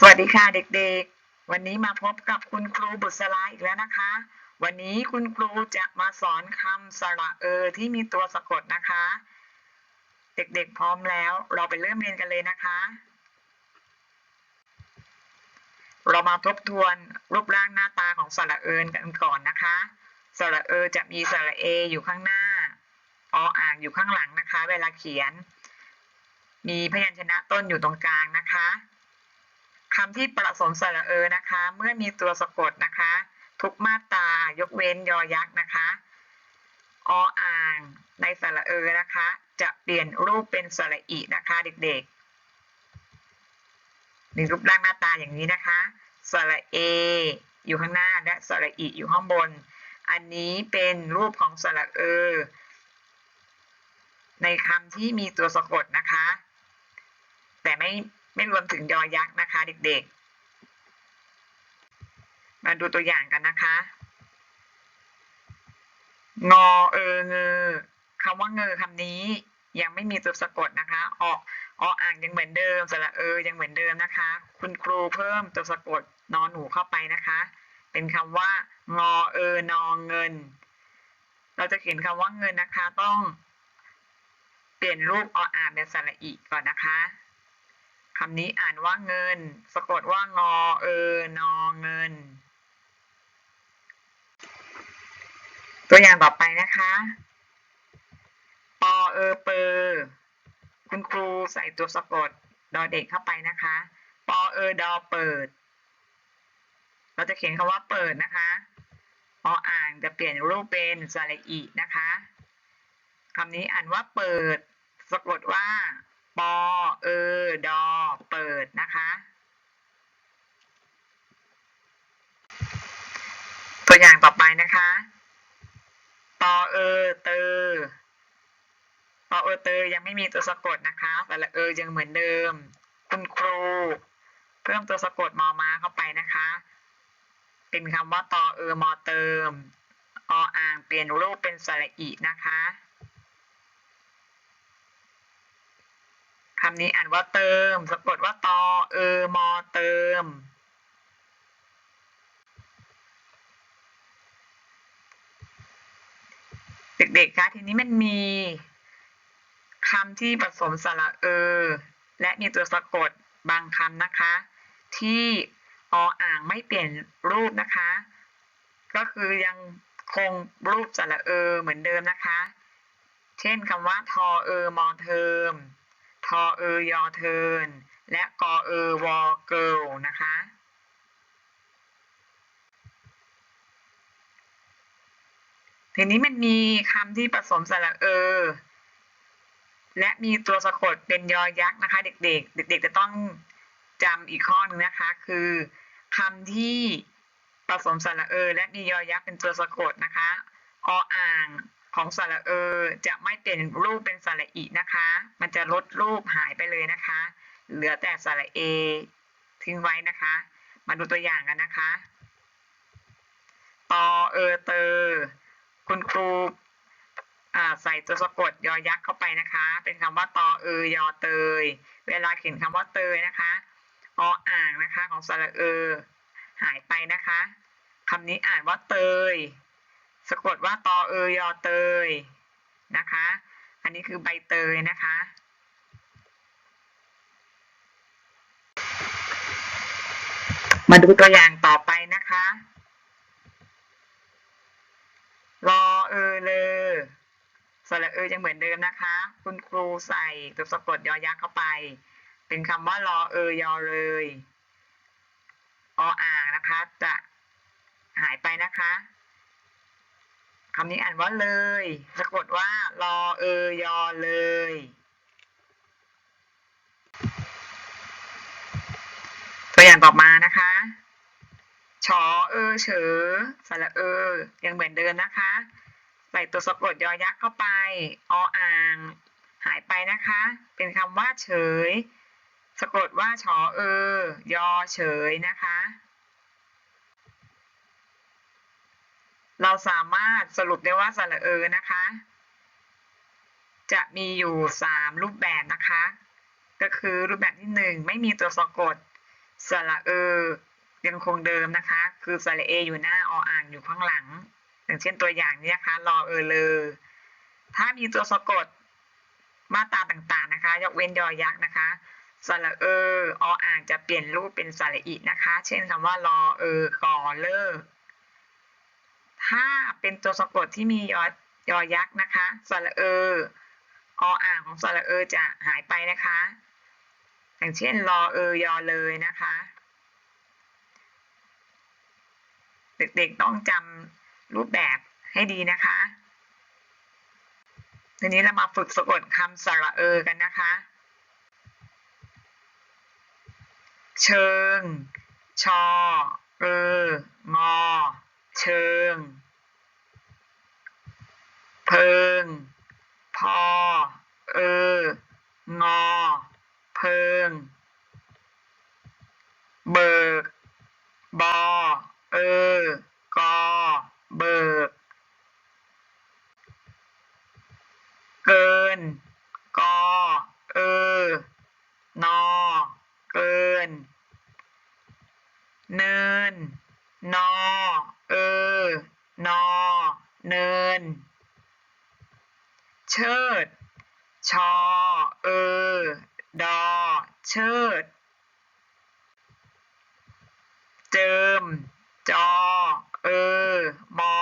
สวัสดีค่ะเด็กๆ วันนี้มาพบกับคุณครูบุษราอีกแล้วนะคะ วันนี้คุณครูจะมาสอนคำสระเออที่มีตัวสะกดนะคะ เด็กๆพร้อมแล้วเราไปเริ่มเรียนกันเลยนะคะ เรามาทบทวนรูปร่างหน้าตาของสระเอินกันก่อนนะคะ สระเออจะมีสระเออยู่ข้างหน้า ออ่างอยู่ข้างหลังนะคะ เวลาเขียน มีพยัญชนะต้นอยู่ตรงกลางนะคะ คำที่ประสมสระเออนะคะ เมื่อมีตัวสะกดนะคะ ทุกมาตรายกเว้นยอยักษ์นะคะออ่างในสระเออนะคะ จะเปลี่ยนรูปเป็นสระอีนะคะเด็กๆมีรูปร่างหน้าตาอย่างนี้นะคะสระเออยู่ข้างหน้าและสระอีอยู่ข้างบน อันนี้เป็นรูปของสระเออ ในคำที่มีตัวสะกดนะคะ แต่ไม่ ไม่รวมถึงยอยักษ์นะคะ เด็กๆ มาดูตัวอย่างกันนะคะ งอเออเงอคำว่าเงอคำนี้ยังไม่มีตัวสะกดนะคะออออ่างยังเหมือนเดิมสระเออยังเหมือนเดิมนะคะ คุณครูเพิ่มตัวสะกดนอนหนูเข้าไปนะคะ เป็นคำว่างอเออนองเงิน เราจะเขียนคำว่าเงินนะคะ ต้อง เปลี่ยนรูปออ่างเป็นสระอีก่อนนะคะ คำนี้อ่านว่าเงิน สะกดว่างอเออนอเงิน ตัวอย่างต่อไปนะคะ ปอเออเปอคุณครูใส่ตัวสะกดดอเด็กเข้าไปนะคะ ปอเออดอเปิด เราจะเขียนคำว่าเปิดนะคะออ่างจะเปลี่ยนรูปเป็นสระอีนะคะคำนี้อ่านว่าเปิด สะกดว่า ปอเออดอ เปิดนะคะตัวอย่างต่อไปนะคะปอเออเตอปอเออเตอยังไม่มีตัวสะกดนะคะ แต่ละเออยังเหมือนเดิม คุณครู เพิ่มตัวสะกดมอมาเข้าไปนะคะ เป็นคำว่าตอเออมอเติมออ่างเปลี่ยนรูปเป็นสระอีนะคะคำนี้อ่านว่าเติมสะกดว่าตอเออมอเติม เด็กๆคะทีนี้มันมีคำที่ผสมสระเออ และมีตัวสะกดบางคำนะคะ ที่ออ่างไม่เปลี่ยนรูปนะคะ ก็คือยังคงรูปสระเออเหมือนเดิมนะคะ เช่นคำว่าทอเออมอเทอม ทอเอยอเทิน และกอเออวอเกิลนะคะ ทีนี้มันมีคำที่ผสมสระเออ และมีตัวสะกดเป็นยอยักษ์นะคะ เด็กๆ เด็ก ๆ จะต้องจำอีกข้อนึงนะคะ คือคำที่ผสมสระเออ และมียอยักษ์เป็นตัวสะกดนะคะ ออ่าง ของสระเออจะไม่เปลี่ยนรูปเป็นสระอีนะคะ มันจะลดรูปหายไปเลยนะคะ เหลือแต่สระเอทิ้งไว้นะคะ มาดูตัวอย่างกันนะคะตอเออเตอคุณครูใส่ตัวสะกดยอยักษ์เข้าไปนะคะ เป็นคำว่าตอเอยอเตย เวลาเขียนคำว่าเตยนะคะออ่างนะคะของสระเออ หายไปนะคะคำนี้อ่านว่าเตย สะกดว่าตอเอยอเตยนะคะ อันนี้คือใบเตยนะคะ มาดูตัวอย่างต่อไปนะคะรอเออเลอสระเออยังเหมือนเดิมนะคะ คุณครูใส่ตัวสะกดยอยักษ์เข้าไป เป็นคำว่ารอเออยอเลยออ่างนะคะ จะหายไปนะคะ คำนี้อ่านว่าเลยสะกดว่ารอเอยอเลย ตัวอย่างต่อมานะคะชอเออเฉอสระเออ ยังเหมือนเดิมนะคะ ใส่ตัวสะกดยอยักษ์เข้าไป ออ่าง หายไปนะคะ เป็นคำว่าเฉย สะกดว่าชอเออ ยอเฉยนะคะ เราสามารถสรุปได้ว่าสระเออนะคะ จะมีอยู่สามรูปแบบนะคะ ก็คือรูปแบบที่หนึ่งไม่มีตัวสะกดสระเออยังคงเดิมนะคะ คือสระเออยู่หน้าออ่างอยู่ข้างหลัง อย่างเช่นตัวอย่างนี้นะคะรอเออเลอถ้ามีตัวสะกดมาตราต่างๆนะคะ ยกเว้นยอยักษ์นะคะสระเออออ่างจะเปลี่ยนรูปเป็นสระอีนะคะ เช่นคำว่ารอเออกอเลอ ถ้าเป็นตัวสะกดที่มียอยอยักษ์นะคะสระเออออ่างของสระเออจะหายไปนะคะ อย่างเช่นรอเออยอเลยนะคะ เด็กๆต้องจำรูปแบบให้ดีนะคะทีนี้เรามาฝึกสะกดคำสระเออกันนะคะ เชิง ชอ เอองอ เชิง เพิง พอ เออ งอ เพิง เบิก บอ เออ กอ เบิก เกิน กอ เออ นอ เกิน เนิน นอเออนอ เนิน เชิด ชอ เออ ดอ เชิด เจิม จอ เออ มอ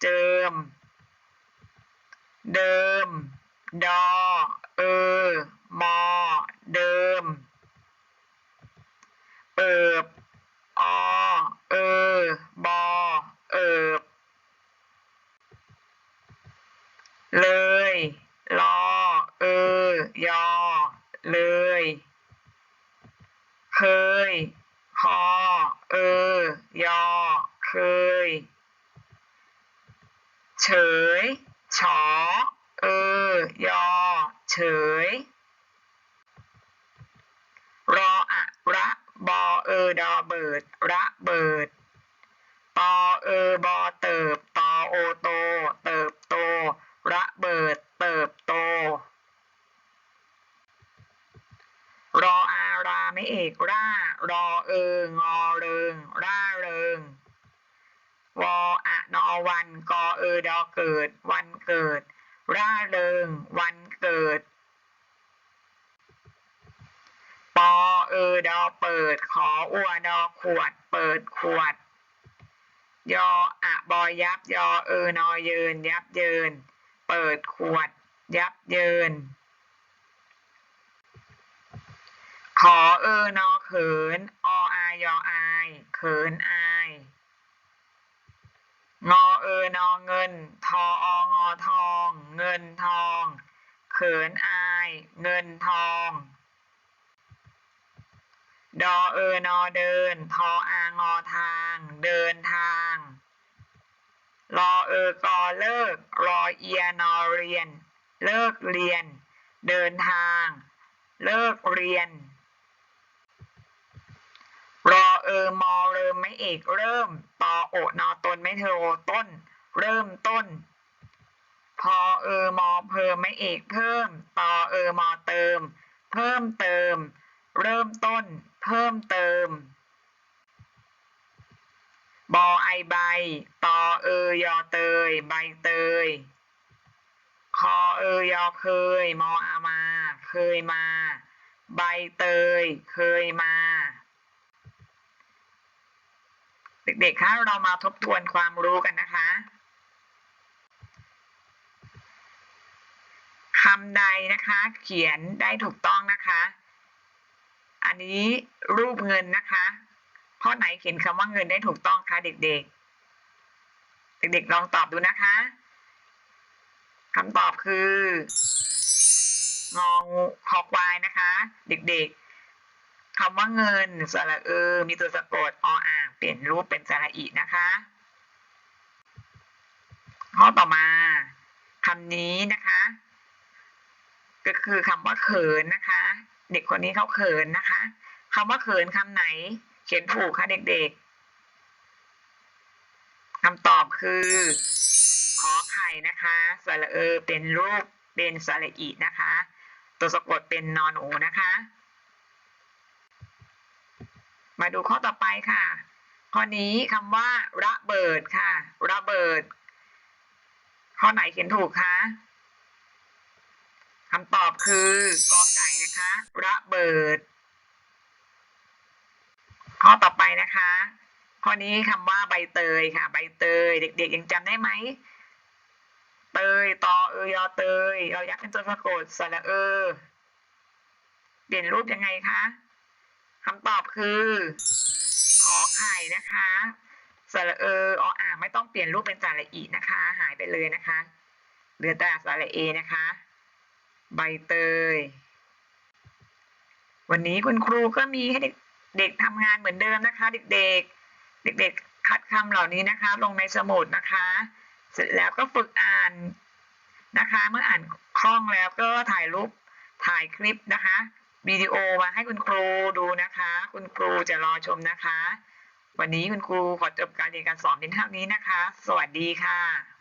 เจิม เดิม ดอ เออ มอ เดิม เอิบ อ เออ บอ เอิบ เลย รอ เออ ยอ เลย เคย คอ เออ ยอ เคย เฉยฉอเออ ยอ เฉย รออะ ระบอเออ ดอเบิด ระเบิดตอเออบอ เติบ ตอ โอ โต เติบโต ระเบิด เติบโต รออาราไม่เอกร่ารอ งอเริง ร่าเริง วออะนอวันกอเออดอเกิด วันเกิด ร่าเริง วันเกิด ปอเออดอเปิด ขออัวดอขวด เปิดขวด ยออะบอยับ ยอเออนอเยิน ยับเยิน เปิดขวด ยับเยินขอเออนอเขิน ออายออาย เขินอาย งอเออนอเงิน ทอองอทอง เงินทอง เขินอาย เงินทอง ดอเออนอเดิน ทออางอทาง เดินทางรอเออกอเลิก รอเอียนอเรียน เลิกเรียน เดินทาง เลิกเรียน รอ เออมอเริ่มไม่เอกเริ่มตอโอนอตนไม่เทโอต้น เริ่มต้น พอเออมอเพิ่มไม่เอกเพิ่มตอเออมอเติม เพิ่มเติม เริ่มต้น เพิ่มเติมบอไอใบตอเออยอเตย ใบเตยคอเออยอเคย มออามา เคยมา ใบเตย เคยมา เด็กๆ คะ เรามาทบทวนความรู้กันนะคะคำใดนะคะ เขียนได้ถูกต้องนะคะ อันนี้รูปเงินนะคะข้อไหนเขียนคำว่าเงินได้ถูกต้องคะเด็กๆ เด็กๆ ลองตอบดูนะคะคำตอบคืององูคอควายนะคะ เด็กๆคำว่าเงินสระเออ มีตัวสะกดออ เปลี่ยนรูปเป็นสระอีนะคะข้อต่อมาคำนี้นะคะ ก็คือคำว่าเขินนะคะ เด็กคนนี้เขาเขินนะคะคำว่าเขินคำไหน เขียนถูกค่ะเด็กๆคำตอบคือขอไข่นะคะสระเออเป็นรูปเป็นสระอีนะคะ ตัวสะกดเป็นนอนหนูนะคะ มาดูข้อต่อไปค่ะ ข้อนี้คำว่า ระเบิดค่ะ ระเบิด ข้อไหนเขียนถูกคะคำตอบคือกอไก่นะคะ ระเบิด ข้อต่อไปนะคะ ข้อนี้คำว่าใบเตยค่ะ ใบเตย เด็ก ๆ ยังจำได้ไหมเตยตอเอยอเตยยอยักษ์เป็นตัวสะกดสระเออเปลี่ยนรูปยังไงคะคำตอบคือ ขอไข่นะคะสระเออออ่างไม่ต้องเปลี่ยนรูปเป็นสระอีนะคะ หายไปเลยนะคะเหลือแต่สระเอนะคะ ใบเตย วันนี้คุณครูก็มีให้เด็กเด็กทำงานเหมือนเดิมนะคะ เด็กๆ เด็กๆ คัดคำเหล่านี้นะคะ ลงในสมุดนะคะ เสร็จแล้วก็ฝึกอ่านนะคะ เมื่ออ่านคล่องแล้วก็ถ่ายรูปถ่ายคลิปนะคะ วิดีโอมาให้คุณครูดูนะคะ คุณครูจะรอชมนะคะ วันนี้คุณครูขอจบการเรียนการสอนเพียงเท่านี้นะคะ สวัสดีค่ะ